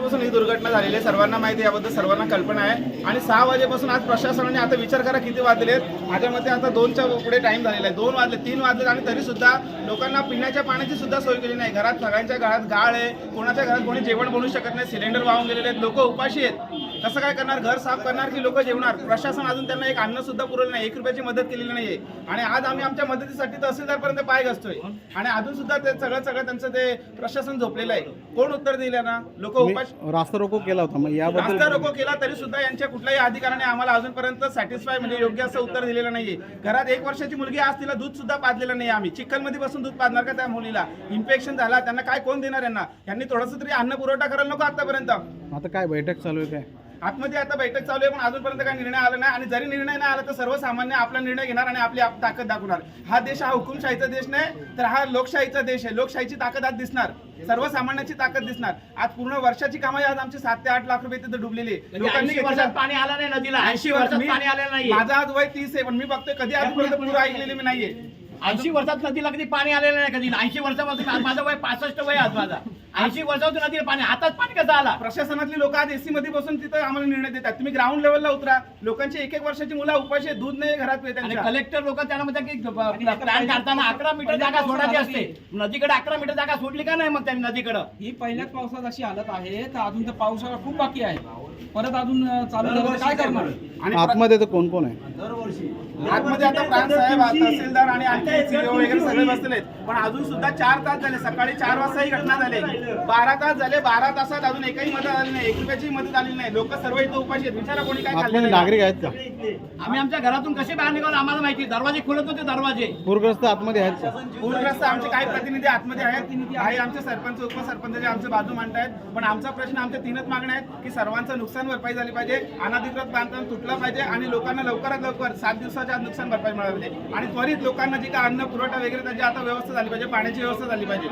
पासून ही दुर्घटना झालेली आहे. सर्वांना माहिती याबद्दल सर्वांना कल्पना आहे. आणि सहा वाजेपासून आज प्रशासनाने आता विचार करा किती वाजले आहेत? माझ्या मते आता दोनच्या पुढे टाइम झालेला आहे. दोन वाजले तीन वाजले आणि तरी सुद्धा लोकांना पिण्याच्या पाण्याची सुद्धा सोय केली नाही. घरात सगळ्यांच्या घरात गाळ आहे कोणाच्या घरात कोणी जेवण बनवू शकत नाही सिलेंडर वाहून गेलेले आहेत लोक उपाशी आहेत. कसं काय करणार? घर साफ करणार की लोक जेवणार? प्रशासन अजून त्यांना एक अन्न सुद्धा पुरवलं नाही एक रुपयाची मदत केलेली नाहीये. आणि आज आम्ही आमच्या मदतीसाठी तहसीलदारपर्यंत पाय घसतोय. आणि अजून सुद्धा ते सगळं सगळं त्यांचं ते प्रशासन झोपलेलं आहे. कोण उत्तर दिलं ना लोक तुम्ही रास्ता रोको केला होता मग याबद्दल रास्ता रोको केला तरी सुद्धा यांच्या कुठल्याही अधिकाऱ्याने आम्हाला अजूनपर्यंत सॅटिस्फाय म्हणजे योग्य असं उत्तर दिलेलं नाहीये. घरात एक वर्षाची मुलगी आज तिला दूध सुद्धा पाजलेलं नाही आम्ही. चिखलमध्ये बसून दूध पाजणार का त्या मुलीला? इन्फेक्शन झाला त्यांना काय कोण देणार यांना? यांनी थोडंसं तरी अन्न पुरवठा करायला नको आतापर्यंत. आता काय बैठक चालू आहे काय? आतमध्ये आता बैठक चालू आहे पण अजूनपर्यंत काही निर्णय आला नाही. आणि जरी निर्णय नाही आला तर सर्वसामान्य आपला निर्णय घेणार आणि आपली आप- ताकद दाखवणार. हा देश हा हुकुमशाहीचा देश नाही तर हा लोकशाहीचा देश आहे. लोकशाहीची ताकद आज दिसणार. सर्वसामान्याची ताकद दिसणार. आज पूर्ण वर्षाची कामाई आज आमची सात ते आठ लाख रुपये तिथे डुबलेली आहे. लोकांनी पाणी आलं नाही नदीला. ऐंशी वर्षात पाणी आलेलं नाही माझा आज वय तीस आहे पण मी बघतोय कधी आजपर्यंत पूर ऐकलेली मी नाहीये. ऐंशी वर्षात नदीला कधी पाणी आलेलं नाही कधी? ऐंशी वर्षापासून माझं वय पासष्ट वय आज माझा. ऐंशी वर्षापासून नदीला पाणी हातात पाणी कसं आला? प्रशासनातली लोक आज एसी मध्ये बसून तिथं आम्हाला निर्णय देतात. तुम्ही ग्राउंड लेवलला उतरा. लोकांची एक एक वर्षाची मुलं उपाशी आहेत, दूध नाही घरात आणि त्यांच्या. कलेक्टर लोक त्यांना म्हणतात की प्लॅन काढताना अकरा मीटर जागा सोडायची असते. नदीकडे अकरा मीटर जागा सोडली का नाही मग त्यांनी नदीकडं? ही पहिल्याच पावसात अशी हालत आहे तर अजून तर पावसाळा खूप बाकी आहे. परत अजून अं, चालू झालं तर काय करणार? आणि आतमध्ये तर कोण कोण आहे? आतमध्ये आता प्रांत साहेब तहसीलदार आणि आणखी CEO वगैरे सगळे बसलेले आहेत. पण अजून सुद्धा चार तास झाले सकाळी चार वाजता ही घटना झाली. बारा तास झाले बारा तासात अजून एकही मदत आली नाही एक रुपयाची मदत आली नाही. लोक सर्व इथं उपाशी आहेत. विचारा कोणी काय आहे. नागरिक आहेत का? आम्ही आमच्या घरातून कसे बाहेर निघालो आम्हाला माहिती दरवाजे खुलत होते दरवाजे. पूरग्रस्त आतमध्ये आहेत का? पूरग्रस्त आमचे काही प्रतिनिधी आतमध्ये आहेत. काही आमचे सरपंच उपसरपंच जे आमचे बाजू मांडतायत. पण आमचा प्रश्न आमच्या तीनच मागण्या आहेत की सर्वांचं नुकसान भरपाई झाली पाहिजे अनाधिकृत बांधकाम तुटलं पाहिजे आणि लोकांना लवकरात लवकर सात दिवसाच्या आत नुकसान भरपाई मिळाली पाहिजे आणि त्वरित लोकांना जी काय अन्न पुरवठा वगैरे त्याची आता व्यवस्था झाली पाहिजे पाण्याची व्यवस्था झाली पाहिजे.